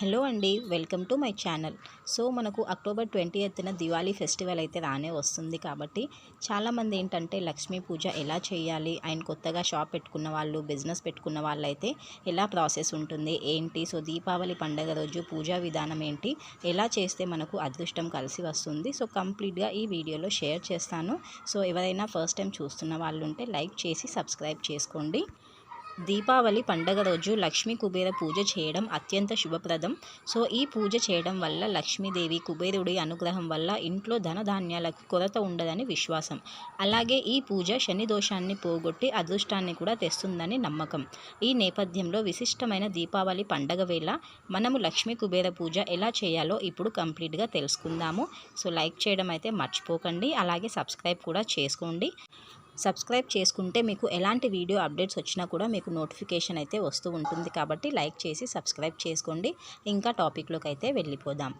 Hello అండి welcome to my channel. So మనకు October twenty ఎత్తున దివాళీ ఫెస్టివల్ అయితే రానే వస్తుంది కాబట్టి చాలామంది ఏంటంటే లక్ష్మీ పూజ ఎలా చేయాలి అండ్ కొత్తగా షాప్ పెట్టుకున్న వాళ్ళు బిజినెస్ పెట్టుకున్న వాళ్ళైతే ఎలా ప్రాసెస్ ఉంటుంది ఏంటి సో దీపావళి పండగ రోజు పూజా విధానం ఏంటి ఎలా చేస్తే మనకు అదృష్టం కలిసి వస్తుంది. సో కంప్లీట్గా ఈ వీడియోలో షేర్ చేస్తాను. సో ఎవరైనా ఫస్ట్ టైం చూస్తున్న వాళ్ళు ఉంటే లైక్ చేసి సబ్స్క్రైబ్ చేసుకోండి. దీపావళి పండగ రోజు లక్ష్మీ కుబేర పూజ చేయడం అత్యంత శుభప్రదం. సో ఈ పూజ చేయడం వల్ల లక్ష్మీదేవి కుబేరుడి అనుగ్రహం వల్ల ఇంట్లో ధనధాన్యాలకు కొరత ఉండదని విశ్వాసం. అలాగే ఈ పూజ శని దోషాన్ని పోగొట్టి అదృష్టాన్ని కూడా తెస్తుందని నమ్మకం. ఈ నేపథ్యంలో విశిష్టమైన దీపావళి పండగ వేళ మనము లక్ష్మీ కుబేర పూజ ఎలా చేయాలో ఇప్పుడు కంప్లీట్గా తెలుసుకుందాము. సో లైక్ చేయడం అయితే మర్చిపోకండి. అలాగే సబ్స్క్రైబ్ కూడా చేసుకోండి. సబ్స్క్రైబ్ చేసుకుంటే మీకు ఎలాంటి వీడియో అప్డేట్స్ వచ్చినా కూడా మీకు నోటిఫికేషన్ అయితే వస్తూ ఉంటుంది. కాబట్టి లైక్ చేసి సబ్స్క్రైబ్ చేసుకోండి. ఇంకా టాపిక్లోకి అయితే వెళ్ళిపోదాం.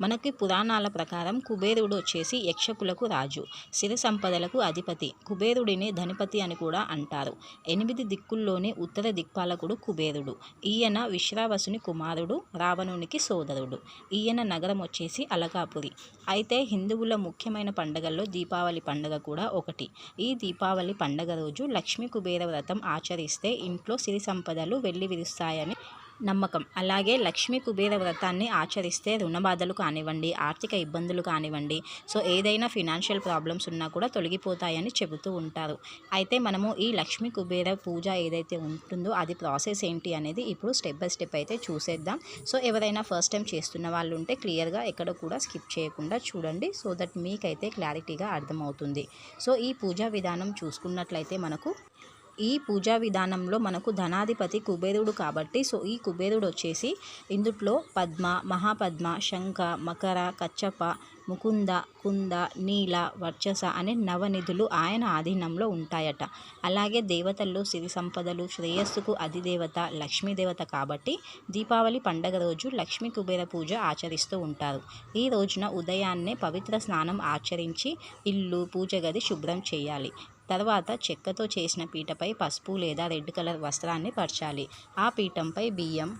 మనకి పురాణాల ప్రకారం కుబేరుడు వచ్చేసి యక్షకులకు రాజు సిరి సంపదలకు అధిపతి కుబేరుడిని ధనిపతి అని కూడా అంటారు. ఎనిమిది దిక్కుల్లోని ఉత్తర దిక్పాలకుడు కుబేరుడు ఈయన విశ్రావసుని కుమారుడు రావణునికి సోదరుడు. ఈయన నగరం వచ్చేసి అలకాపురి అయితే హిందువుల ముఖ్యమైన పండగల్లో దీపావళి పండగ కూడా ఒకటి. ఈ దీపావళి పండగ రోజు లక్ష్మీ కుబేర వ్రతం ఆచరిస్తే ఇంట్లో సిరి సంపదలు వెళ్ళి విరుస్తాయని నమ్మకం. అలాగే లక్ష్మీ కుబేర వ్రతాన్ని ఆచరిస్తే రుణబాధలు కానివ్వండి ఆర్థిక ఇబ్బందులు కానివ్వండి సో ఏదైనా ఫినాన్షియల్ ప్రాబ్లమ్స్ ఉన్నా కూడా తొలగిపోతాయని చెబుతూ ఉంటారు. అయితే మనము ఈ లక్ష్మీ కుబేర పూజ ఏదైతే ఉంటుందో అది ప్రాసెస్ ఏంటి అనేది ఇప్పుడు స్టెప్ బై స్టెప్ అయితే చూసేద్దాం. సో ఎవరైనా ఫస్ట్ టైం చేస్తున్న వాళ్ళు ఉంటే క్లియర్గా ఎక్కడ కూడా స్కిప్ చేయకుండా చూడండి సో దట్ మీకైతే క్లారిటీగా అర్థమవుతుంది. సో ఈ పూజా విధానం చూసుకున్నట్లయితే మనకు ఈ పూజా విధానంలో మనకు ధనాధిపతి కుబేరుడు కాబట్టి సో ఈ కుబేరుడు వచ్చేసి ఇందుట్లో పద్మ మహాపద్మ శంఖ మకర కచ్చప ముకుంద కుంద నీల వర్చస అనే నవనిధులు ఆయన ఆధీనంలో ఉంటాయట. అలాగే దేవతల్లో సిరి సంపదలు శ్రేయస్సుకు అధిదేవత లక్ష్మీదేవత కాబట్టి దీపావళి పండగ రోజు లక్ష్మీ కుబేర పూజ ఆచరిస్తూ ఉంటారు. ఈ రోజున ఉదయాన్నే పవిత్ర స్నానం ఆచరించి ఇల్లు పూజ గది శుభ్రం చేయాలి. తర్వాత చెక్కతో చేసిన పీటపై పసుపు లేదా రెడ్ కలర్ వస్త్రాన్ని పరచాలి. ఆ పీఠంపై బియ్యం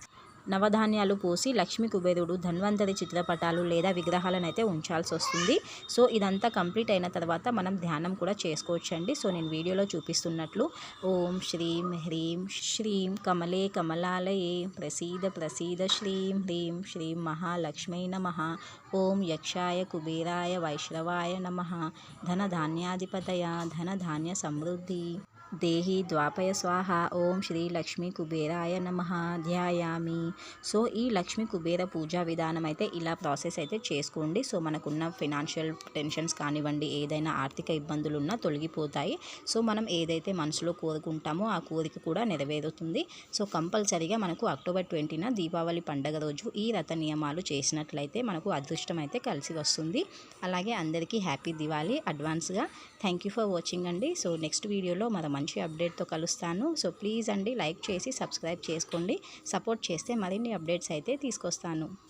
నవధాన్యాలు పోసి లక్ష్మీ కుబేరుడు ధన్వంతరి చిత్రపటాలు లేదా విగ్రహాలను అయితే ఉంచాల్సి వస్తుంది. సో ఇదంతా కంప్లీట్ అయిన తర్వాత మనం ధ్యానం కూడా చేసుకోవచ్చండి. సో నేను వీడియోలో చూపిస్తున్నట్లు ఓం శ్రీం హ్రీం శ్రీం కమలే కమలాలయే ప్రసీద ప్రసీద శ్రీం హ్రీం శ్రీం మహాలక్ష్మీ నమ. ఓం యక్షాయ కుబేరాయ వైష్ణవాయ నమ. ధనధాన్యాధిపతయ ధనధాన్య సమృద్ధి. దేహి ద్వాపయ స్వాహ. ఓం శ్రీ లక్ష్మీ కుబేరాయ నమ. ధ్యాయామి. సో ఈ లక్ష్మీ కుబేర పూజా విధానం అయితే ఇలా ప్రాసెస్ అయితే చేసుకోండి. సో మనకున్న ఫినాన్షియల్ టెన్షన్స్ కానివ్వండి ఏదైనా ఆర్థిక ఇబ్బందులు ఉన్నా తొలగిపోతాయి. సో మనం ఏదైతే మనసులో కోరుకుంటామో ఆ కోరిక కూడా నెరవేరుతుంది. సో కంపల్సరీగా మనకు అక్టోబర్ ట్వంటీన దీపావళి పండగ రోజు ఈ రథ నియమాలు చేసినట్లయితే మనకు అదృష్టం అయితే కలిసి వస్తుంది. అలాగే అందరికీ హ్యాపీ దివాళీ అడ్వాన్స్గా. థ్యాంక్ యూ ఫర్ వాచింగ్ అండి. సో నెక్స్ట్ వీడియోలో మన మంచి అప్డేట్తో కలుస్తాను. సో ప్లీజ్ అండి లైక్ చేసి సబ్స్క్రైబ్ చేసుకోండి. సపోర్ట్ చేస్తే మరిన్ని అప్డేట్స్ అయితే తీసుకొస్తాను.